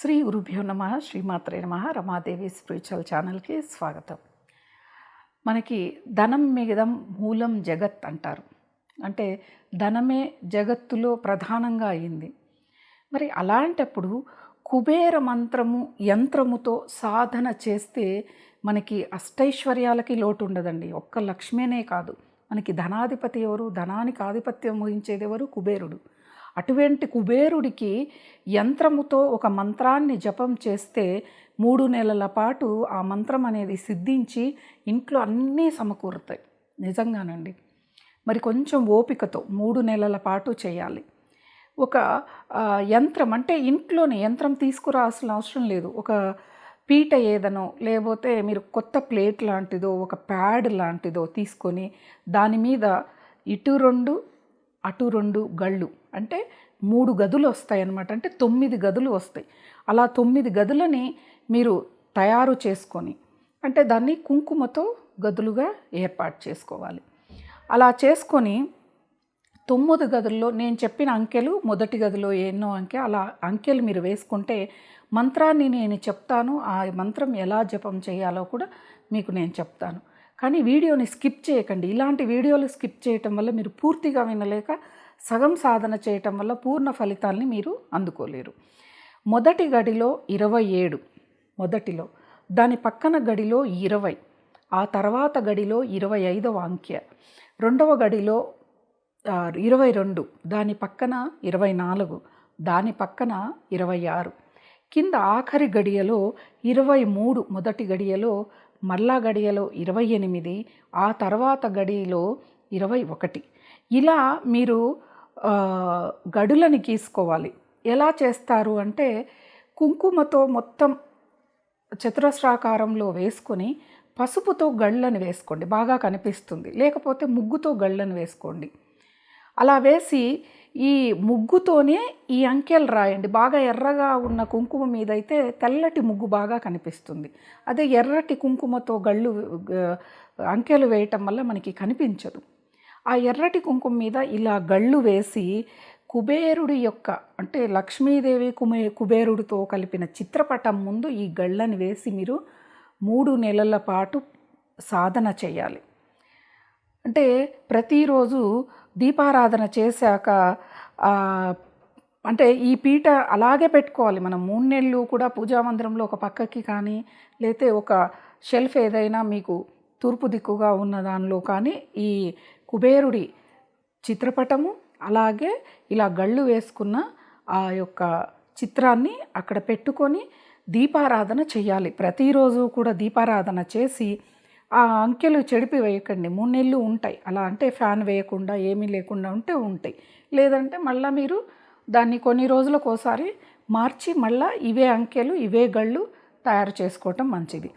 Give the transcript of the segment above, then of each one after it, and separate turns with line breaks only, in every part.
శ్రీ గురుభ్యో నమ శ్రీమాత్రే నమ రమాదేవి స్పిరిచువల్ ఛానల్కి స్వాగతం. మనకి ధనం మిగదం మూలం జగత్ అంటారు. అంటే ధనమే జగత్తులో ప్రధానంగా అయింది. మరి అలాంటప్పుడు కుబేర మంత్రము యంత్రముతో సాధన చేస్తే మనకి అష్టైశ్వర్యాలకి లోటు ఉండదండి ఒక్క లక్ష్మీనే కాదు. మనకి ధనాధిపతి ఎవరు? ధనానికి ఆధిపత్యం వహించేది ఎవరు? కుబేరుడు. అటువంటి కుబేరుడికి యంత్రముతో ఒక మంత్రాన్ని జపం చేస్తే మూడు నెలల పాటు ఆ మంత్రం అనేది సిద్ధించి ఇంట్లో అన్నీ సమకూరుతాయి. నిజంగానండి. మరి కొంచెం ఓపికతో మూడు నెలల పాటు చేయాలి. ఒక యంత్రం అంటే ఇంట్లోనే యంత్రం తీసుకురావాల్సిన అవసరం లేదు. ఒక పీట ఏదనో లేకపోతే మీరు కొత్త ప్లేట్ లాంటిదో ఒక ప్యాడ్ లాంటిదో తీసుకొని దాని మీద ఇటు రెండు అటు రెండు గళ్ళు అంటే మూడు గదులు వస్తాయి అన్నమాట అంటే తొమ్మిది గదులు వస్తాయి. అలా తొమ్మిది గదులని మీరు తయారు చేసుకొని అంటే దాన్ని కుంకుమతో గదులుగా ఏర్పాటు చేసుకోవాలి. అలా చేసుకొని తొమ్మిది గదుల్లో నేను చెప్పిన అంకెలు మొదటి గదిలో ఎన్నో అంకె అలా అంకెలు మీరు వేసుకుంటే మంత్రాన్ని నేను చెప్తాను ఆ మంత్రం ఎలా జపం చేయాలో కూడా మీకు నేను చెప్తాను. కానీ వీడియోని స్కిప్ చేయకండి. ఇలాంటి వీడియోలు స్కిప్ చేయటం వల్ల మీరు పూర్తిగా వినలేక సగం సాధన చేయటం వల్ల పూర్ణ ఫలితాల్ని మీరు అందుకోలేరు. మొదటి గడిలో ఇరవై ఏడు. మొదటిలో. దాని పక్కన గడిలో ఇరవై. ఆ తర్వాత గడిలో ఇరవై ఐదవ అంకె. రెండవ గడిలో ఇరవై రెండు. దాని పక్కన ఇరవై నాలుగు. దాని పక్కన ఇరవై ఆరు. కింద ఆఖరి గడియలో ఇరవై మూడు. మొదటి గడియలో మళ్ళా గడియలో ఇరవై ఎనిమిది. ఆ తర్వాత గడిలో ఇరవై ఒకటి. ఇలా మీరు గడులని గీసుకోవాలి. ఎలా చేస్తారు అంటే కుంకుమతో మొత్తం చతురస్రాకారంలో వేసుకొని పసుపుతో గళ్ళని వేసుకోండి. బాగా కనిపిస్తుంది. లేకపోతే ముగ్గుతో గళ్ళని వేసుకోండి. అలా వేసి ఈ ముగ్గుతోనే ఈ అంకెలు రాయండి. బాగా ఎర్రగా ఉన్న కుంకుమ మీద అయితే తెల్లటి ముగ్గు బాగా కనిపిస్తుంది. అదే ఎర్రటి కుంకుమతో గళ్ళు అంకెలు వేయటం వల్ల మనకి కనిపించదు. ఆ ఎర్రటి కుంకుమ మీద ఇలా గళ్ళు వేసి కుబేరుడి యొక్క అంటే లక్ష్మీదేవి కుమే కుబేరుడితో కలిపిన చిత్రపటం ముందు ఈ గళ్ళని వేసి మీరు మూడు నెలల పాటు సాధన చేయాలి. అంటే ప్రతిరోజు దీపారాధన చేశాక అంటే ఈ పీట అలాగే పెట్టుకోవాలి. మనం మూడు నెలలు కూడా పూజా మందిరంలో ఒక పక్కకి కానీ లేతే ఒక షెల్ఫ్ ఏదైనా మీకు తూర్పు దిక్కుగా ఉన్న దానిలో కానీ ఈ కుబేరుడి చిత్రపటము అలాగే ఇలా గళ్ళు వేసుకున్న ఆ యొక్క చిత్రాన్ని అక్కడ పెట్టుకొని దీపారాధన చేయాలి ప్రతిరోజు కూడా దీపారాధన చేసి ఆ అంకెలు చెడిపి వేయకండి. మూడు నెలలు ఉంటాయి. అలా అంటే ఫ్యాన్ వేయకుండా ఏమీ లేకుండా ఉంటే ఉంటాయి. లేదంటే మళ్ళీ మీరు దాన్ని కొన్ని రోజులకు ఒకసారి మార్చి మళ్ళీ ఇవే అంకెలు ఇవే గళ్ళు తయారు చేసుకోవటం మంచిది.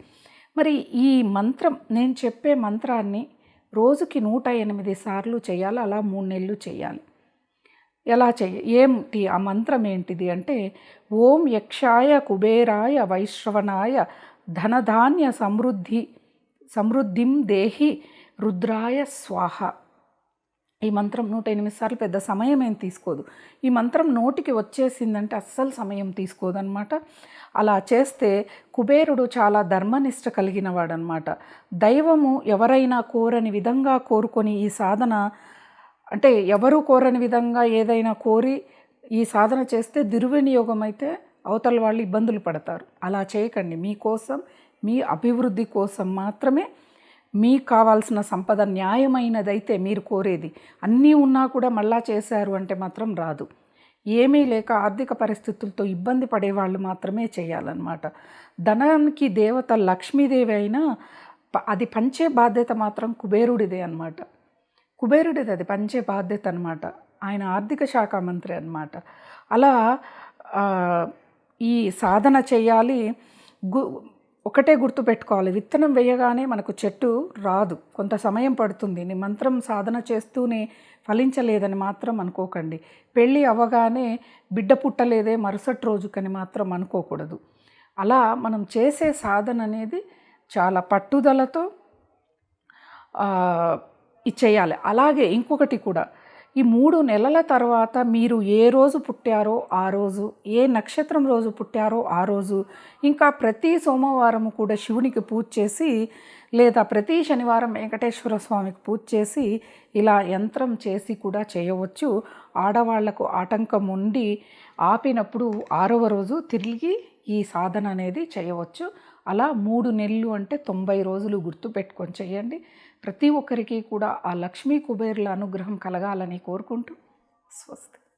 మరి ఈ మంత్రం నేను చెప్పే మంత్రాన్ని రోజుకి నూట ఎనిమిది సార్లు చేయాలి అలా మూడు నెలలు చేయాలి. ఎలా చెయ్య ఏంటి ఆ మంత్రం ఏంటిది అంటే ఓం యక్షాయ కుబేరాయ వైశ్రవణాయ ధనధాన్య సమృద్ధి సమృద్ధిం దేహి రుద్రాయ స్వాహ. ఈ మంత్రం నూట ఎనిమిది సార్లు పెద్ద సమయం ఏం తీసుకోదు. ఈ మంత్రం నోటికి వచ్చేసిందంటే అస్సలు సమయం తీసుకోదు అనమాట అలా చేస్తే కుబేరుడు చాలా ధర్మనిష్ట కలిగిన వాడనమాట దైవము ఎవరైనా కోరని విధంగా కోరుకొని ఈ సాధన అంటే ఎవరు కోరని విధంగా ఏదైనా కోరి ఈ సాధన చేస్తే దుర్వినియోగం అయితే అవతల వాళ్ళు ఇబ్బందులు పడతారు. అలా చేయకండి. మీకోసం మీ అభివృద్ధి కోసం మాత్రమే మీకు కావాల్సిన సంపద న్యాయమైనదైతే మీరు కోరేది. అన్నీ ఉన్నా కూడా మళ్ళా చేశారు అంటే మాత్రం రాదు. ఏమీ లేక ఆర్థిక పరిస్థితులతో ఇబ్బంది పడేవాళ్ళు మాత్రమే చేయాలన్నమాట. ధనానికి దేవత లక్ష్మీదేవి అయినా అది పంచే బాధ్యత మాత్రం కుబేరుడిదే అన్నమాట. కుబేరుడిది అది పంచే బాధ్యత అనమాట ఆయన ఆర్థిక శాఖ మంత్రి అనమాట అలా ఈ సాధన చేయాలి. గు ఒకటే గుర్తు పెట్టుకోవాలి. విత్తనం వేయగానే మనకు చెట్టు రాదు. కొంత సమయం పడుతుంది. నీ మంత్రం సాధన చేస్తూనే ఫలించలేదని మాత్రం అనుకోకండి. పెళ్ళి అవ్వగానే బిడ్డ పుట్టలేదే మరుసటి రోజుకని మాత్రం అనుకోకూడదు. అలా మనం చేసే సాధన అనేది చాలా పట్టుదలతో ఇది చేయాలి అలాగే ఇంకొకటి కూడా ఈ మూడు నెలల తర్వాత మీరు ఏ రోజు పుట్టారో ఆ రోజు ఏ నక్షత్రం రోజు పుట్టారో ఆ రోజు ఇంకా ప్రతి సోమవారం కూడా శివునికి పూజ చేసి లేదా ప్రతి శనివారం వెంకటేశ్వర స్వామికి పూజ చేసి ఇలా యంత్రం చేసి కూడా చేయవచ్చు. ఆడవాళ్ళకు ఆటంకం ఉండి ఆపినప్పుడు ఆరవ రోజు తిరిగి ఈ సాధన అనేది చేయవచ్చు. అలా మూడు నెలలు అంటే తొంభై రోజులు గుర్తుపెట్టుకొని చేయండి. ప్రతి ఒక్కరికి కూడా ఆ లక్ష్మీ కుబేరుల అనుగ్రహం కలగాలని కోరుకుంటూ స్వస్తి.